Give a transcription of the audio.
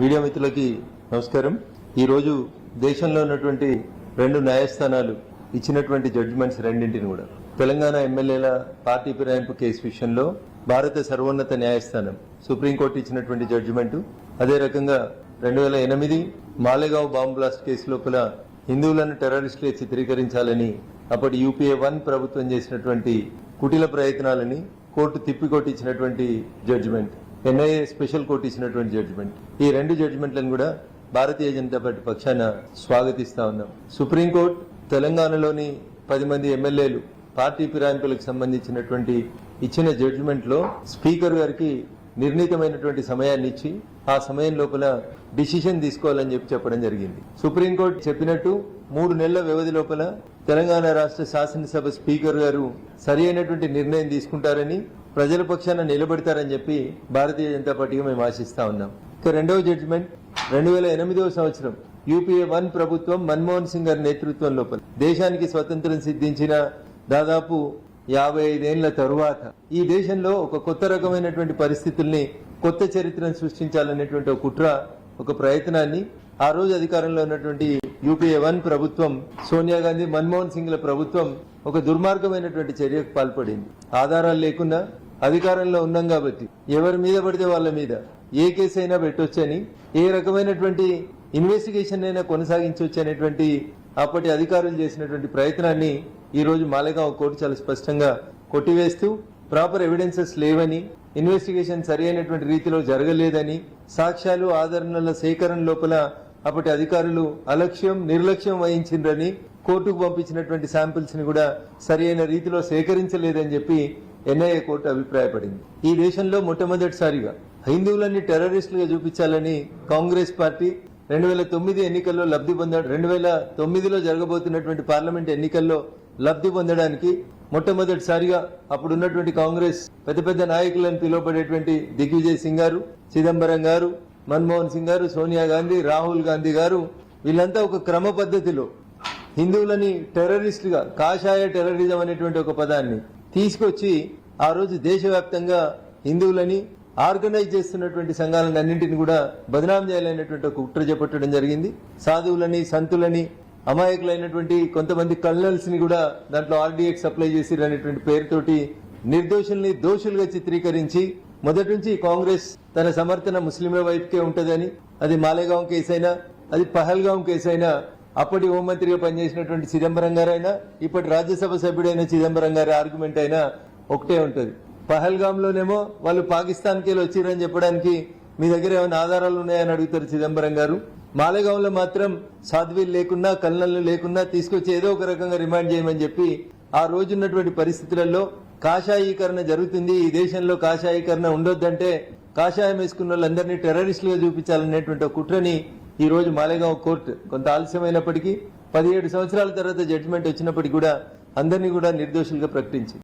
Media మిత్రులకి నమస్కారం. ఈరోజు దేశంలో ఉన్నటువంటి రెండు న్యాయస్థానాలు ఇచ్చినటువంటి జడ్జిమెంట్స్ రెండింటిని కూడా. తెలంగాణ ఎమ్మెల్యేల పార్టీ ఫిరాయింపు కేసు విషయంలో భారత సర్వోన్నత న్యాయస్థానం సుప్రీంకోర్టు ఇచ్చినటువంటి జడ్జిమెంటు. అదే రకంగా రెండు వేల ఎనిమిది మాలేగావ్ బాంబ్ బ్లాస్ట్ కేసు లోపల హిందువులను టెర్రరిస్టులే చిత్రీకరించాలని అప్పటి యూపీఏ వన్ ప్రభుత్వం చేసినటువంటి కుటిల ప్రయత్నాలని కోర్టు తిప్పికొట్టించినటువంటి జడ్జిమెంట్. ఎన్ఐఏ స్పెషల్ కోర్టు ఇచ్చినటువంటి జడ్జిమెంట్ ఈ రెండు జడ్జిమెంట్లను కూడా భారతీయ జనతా పార్టీ పక్షాన స్వాగతిస్తా ఉన్నాం. సుప్రీంకోర్టు తెలంగాణలోని పది మంది ఎమ్మెల్యేలు పార్టీ ఫిరాయింపులకు సంబంధించినటువంటి ఇచ్చిన జడ్జిమెంట్లో స్పీకర్ గారికి నిర్ణీతమైనటువంటి సమయాన్ని ఇచ్చి ఆ సమయం లోపల డిసిషన్ తీసుకోవాలని చెప్పి చెప్పడం జరిగింది. సుప్రీంకోర్టు చెప్పినట్టు మూడు నెలల వ్యవధి లోపల తెలంగాణ రాష్ట్ర శాసనసభ స్పీకర్ గారు సరి అయినటువంటి నిర్ణయం తీసుకుంటారని ప్రజల పక్షాన నిలబెడతారని చెప్పి భారతీయ జనతా పార్టీగా మేము ఆశిస్తా ఉన్నాం. ఇక రెండవ జడ్జిమెంట్ రెండు వేల ఎనిమిదవ సంవత్సరం యూపీఏ వన్ ప్రభుత్వం మన్మోహన్ సింగ్ గారి నేతృత్వం లోపల. దేశానికి స్వతంత్రం సిద్ధించిన దాదాపు యాభై ఐదేళ్ళ తరువాత ఈ దేశంలో ఒక కొత్త రకమైనటువంటి పరిస్థితుల్ని కొత్త చరిత్రను సృష్టించాలనేటువంటి ఒక కుట్ర ఒక ప్రయత్నాన్ని ఆ రోజు అధికారంలో ఉన్నటువంటి యూపీఏ వన్ ప్రభుత్వం సోనియా గాంధీ మన్మోహన్ సింగ్ల ప్రభుత్వం ఒక దుర్మార్గమైనటువంటి చర్యకు పాల్పడింది. ఆధారాలు లేకుండా అధికారంలో ఉన్నాం కాబట్టి ఎవరి మీద పడితే వాళ్ళ మీద ఏ కేసు అయినా పెట్టొచ్చని ఏ రకమైనటువంటి ఇన్వెస్టిగేషన్ అయినా కొనసాగించవచ్చు అనేటువంటి అప్పటి అధికారులు చేసినటువంటి ప్రయత్నాన్ని ఈ రోజు మాలేగావ్ కోర్టు చాలా స్పష్టంగా కొట్టివేస్తూ ప్రాపర్ ఎవిడెన్సెస్ లేవని ఇన్వెస్టిగేషన్ సరి అయినటువంటి రీతిలో జరగలేదని సాక్ష్యాలు ఆదరణల సేకరణ లోపల అప్పటి అధికారులు అలక్ష్యం నిర్లక్ష్యం వహించిండ్రని కోర్టుకు పంపించినటువంటి శాంపిల్స్ని కూడా సరి అయిన రీతిలో సేకరించలేదని చెప్పి ఎన్ఐఏ కోర్టు అభిప్రాయపడింది. ఈ దేశంలో మొట్టమొదటిసారిగా హిందువులన్నీ టెర్రరిస్టులుగా చూపించాలని కాంగ్రెస్ పార్టీ రెండు వేల తొమ్మిది ఎన్నికల్లో లబ్ధి పొంద రెండు వేల తొమ్మిదిలో జరగబోతున్నటువంటి పార్లమెంట్ ఎన్నికల్లో లబ్ధి పొందడానికి మొట్టమొదటిసారిగా అప్పుడు ఉన్నటువంటి కాంగ్రెస్ పెద్ద పెద్ద నాయకులను పిలువబడేటువంటి దిగ్విజయ్ సింగ్ గారు చిదంబరం గారు మన్మోహన్ సింగ్ గారు సోనియా గాంధీ రాహుల్ గాంధీ గారు వీళ్ళంతా ఒక క్రమ పద్ధతిలో హిందువులని టెర్రరిస్టులుగా కాషాయ టెర్రరిజం అనేటువంటి ఒక పదాన్ని తీసుకొచ్చి ఆ రోజు దేశవ్యాప్తంగా హిందువులని ఆర్గనైజ్ చేస్తున్నటువంటి సంఘాలను అన్నింటిని కూడా బదనాం చేయాలనేటువంటి ఒక కుట్ర చేపట్టడం జరిగింది. సాధువులని సంతులని అమాయకులైనటువంటి కొంతమంది కల్నల్స్ని కూడా దాంట్లో ఆర్డీఎక్స్ అప్లై చేసి అనేటువంటి పేరుతోటి నిర్దోషుల్ని దోషులుగా చిత్రీకరించి మొదటి నుంచి కాంగ్రెస్ తన సమర్థన ముస్లింల వైపుకే ఉంటదని అది మాలేగాం కేసు అయినా అది పహల్గాం కేసు అయినా అప్పటి హోంమంత్రిగా పనిచేసినటువంటి చిదంబరం గారైనా ఇప్పటి రాజ్యసభ సభ్యుడైన చిదంబరం గారి ఆర్గ్యుమెంట్ అయినా ఒకటే ఉంటుంది. పహల్గాంలోనేమో వాళ్ళు పాకిస్తాన్కి వెళ్ళి వచ్చిరని చెప్పడానికి మీ దగ్గర ఏమైనా ఆధారాలు ఉన్నాయని అడుగుతారు చిదంబరం గారు? మాలేగాంలో మాత్రం సాధ్వీలు లేకున్నా కల్నల్లు లేకున్నా తీసుకొచ్చి ఏదో ఒక రకంగా రిమాండ్ చేయమని చెప్పి ఆ రోజున్నటువంటి పరిస్థితులలో కాషాయీకరణ జరుగుతుంది. ఈ దేశంలో కాషాయీకరణ ఉండొద్దంటే కాషాయం వేసుకున్న వాళ్ళందరినీ టెర్రరిస్టులుగా చూపించాలనేటువంటి కుట్రని ఈ రోజు మాలేగాం కోర్టు కొంత ఆలస్యమైనప్పటికీ పదిహేడు సంవత్సరాల తర్వాత జడ్జిమెంట్ వచ్చినప్పటికీ కూడా అందరినీ కూడా నిర్దోషులుగా ప్రకటించింది.